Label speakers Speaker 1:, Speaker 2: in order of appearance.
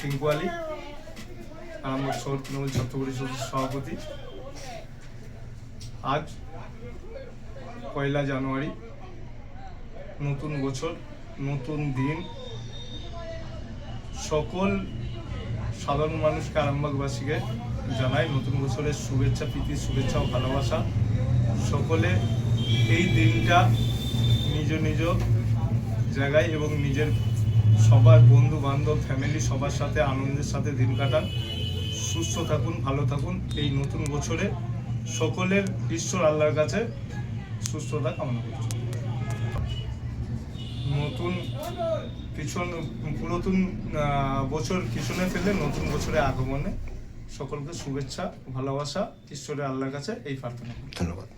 Speaker 1: টিঙ্কু আলী আরামবাগ শহর তৃণমূল ছাত্র সভাপতি। আজ পয়লা জানুয়ারি, নতুন বছর, নতুন দিন। সকল সাধারণ মানুষকে, আরামবাগবাসীকে জানাই নতুন বছরের শুভেচ্ছা, প্রীতি, শুভেচ্ছা ও ভালোবাসা। সকলে এই দিনটা নিজ নিজ জায়গায় এবং নিজের সবার বন্ধু, বান্ধব ফ্যামিলি সবার সাথে, আনন্দের সাথে দিন কাটান। সুস্থ থাকুন, ভালো থাকুন। এই নতুন বছরে সকলের ঈশ্বর আল্লাহর কাছে সুস্থতা কামনা করছি। নতুন পিছন, পুরাতন বছর পিছনে ফেলে নতুন বছরে আগমনে সকলকে শুভেচ্ছা, ভালোবাসা, ঈশ্বরের আল্লাহর কাছে এই প্রার্থনা
Speaker 2: ধন্যবাদ।